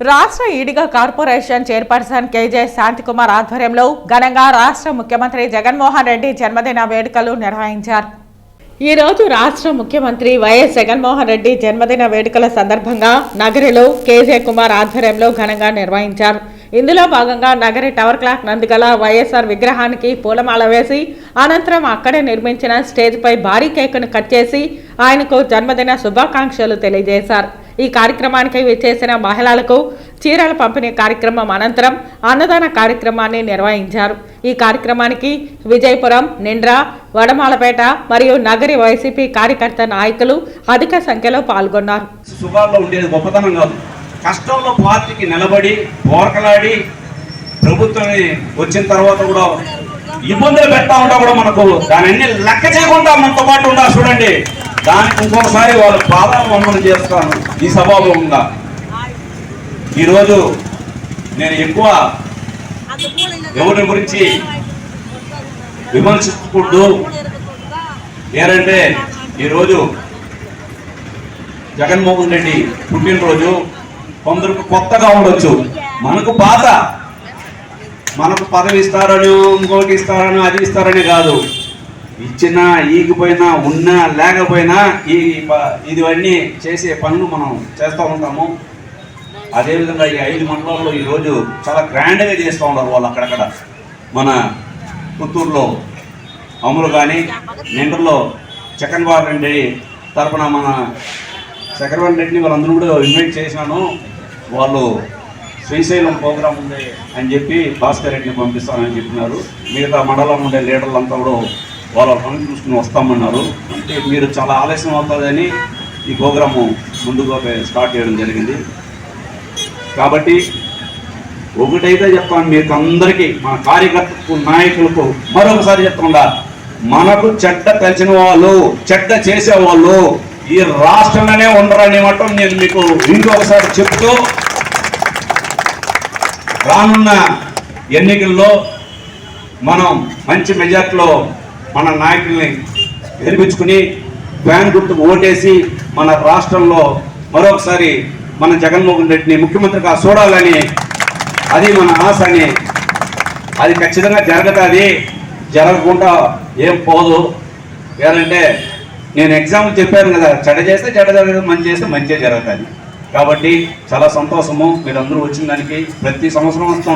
రాష్ట్ర Ediga corporation chairperson K J Shanthikumar ఆధ్వర్యంలో ఘనంగా రాష్ట్ర ముఖ్యమంత్రి జగన్మోహన్ రెడ్డి జన్మదిన వేడుకలు నిర్వహించారు. ఈరోజు రాష్ట్ర ముఖ్యమంత్రి వైఎస్ జగన్మోహన్ రెడ్డి జన్మదిన వేడుకల సందర్భంగా నగరిలో కేజే కుమార్ ఆధ్వర్యంలో ఘనంగా నిర్వహించారు. ఇందులో భాగంగా నగరి టవర్ క్లాక్ నందుగల వైఎస్ఆర్ విగ్రహానికి పూలమాల వేసి అనంతరం అక్కడే నిర్మించిన స్టేజ్పై భారీ కేకును కట్ చేసి ఆయనకు జన్మదిన శుభాకాంక్షలు తెలియజేశారు. ఈ కార్యక్రమానికి విచ్చేసిన మహిళలకు చీరల పంపిణీ కార్యక్రమం అనంతరం అన్నదాన కార్యక్రమాన్ని నిర్వహించారు. ఈ కార్యక్రమానికి విజయపురం నిండ్రా వడమాలపేట మరియు నగరి వైసీపీ కార్యకర్త నాయకులు అధిక సంఖ్యలో పాల్గొన్నారు. సుఖాల్లో ఉండేది గొప్పతనం కాదు. కష్టంలో పార్టీకి నిలబడి పోరకలాడి ప్రభుత్వం వచ్చిన తర్వాత కూడా ఇబ్బందులు పెడతా ఉంటా కూడా మనకు. దాని అన్ని లెక్క చేయకుండా మనతో పాటు ఉండాలి చూడండి. దానికి ఇంకొకసారి వాళ్ళు పాదాలు మమ్మల్ని చేస్తాను. ఈ సభాభంగా ఈరోజు నేను ఎక్కువ ఎవరి గురించి విమర్శించకూడదు ఏంటంటే ఈరోజు జగన్మోహన్ రెడ్డి పుట్టినరోజు కొందరికి కొత్తగా ఉండొచ్చు. మనకు బాధ. మనకు పదవి ఇస్తారని ఇంకోటి ఇస్తారని అది ఇస్తారని కాదు. ఇచ్చినా ఈగిపోయినా ఉన్నా లేకపోయినా ఈ ఇదివన్నీ ఇవన్నీ చేసే పనులు మనం చేస్తూ ఉంటాము. అదేవిధంగా ఈ ఐదు మండలాల్లో ఈరోజు చాలా గ్రాండ్గా చేస్తూ ఉన్నారు వాళ్ళు అక్కడక్కడ. మన పుత్తూరులో అమలు కానీ నిండలో చక్కన్బాబు రెడ్డి తరపున మన చక్రవర్తి రెడ్డిని వాళ్ళందరూ కూడా ఇన్వైట్ చేశాను. వాళ్ళు శ్రీశైలం ప్రోగ్రాం ఉంది అని చెప్పి భాస్కర్ రెడ్డిని పంపిస్తానని చెప్పినారు. మిగతా మండలం ఉండే లీడర్లంతా కూడా వాళ్ళ పని చూసుకుని వస్తామన్నారు. అంటే మీరు చాలా ఆలస్యం అవుతుందని ఈ ప్రోగ్రాము ముందుగా స్టార్ట్ చేయడం జరిగింది. కాబట్టి ఒకటైతే చెప్తాను మీకు అందరికీ మన కార్యకర్తలకు నాయకులకు మరొకసారి చెప్తుండా మనకు చెడ్డ తెలిసిన వాళ్ళు చెడ్డ చేసేవాళ్ళు ఈ రాష్ట్రంలోనే ఉండరని మటం నేను మీకు ఇంకొకసారి చెప్తూ రానున్న ఎన్నికల్లో మనం మంచి మెజార్టీలో మన నాయకుల్ని గెలిపించుకుని ఫ్యాన్ గుర్తుకు ఓటేసి మన రాష్ట్రంలో మరొకసారి మన జగన్మోహన్ రెడ్డిని ముఖ్యమంత్రిగా చూడాలని అది మన ఆశ అని అది ఖచ్చితంగా జరగతుంది జరగకుండా ఏం పోదు. ఏంటంటే నేను ఎగ్జాంపుల్ చెప్పాను కదా చెడ చేస్తే చెడ జరగదు మంచి చేస్తే మంచిగా జరుగుతుంది కాబట్టి చాలా సంతోషము మీరందరూ వచ్చిన దానికి ప్రతి సంవత్సరం వస్తాం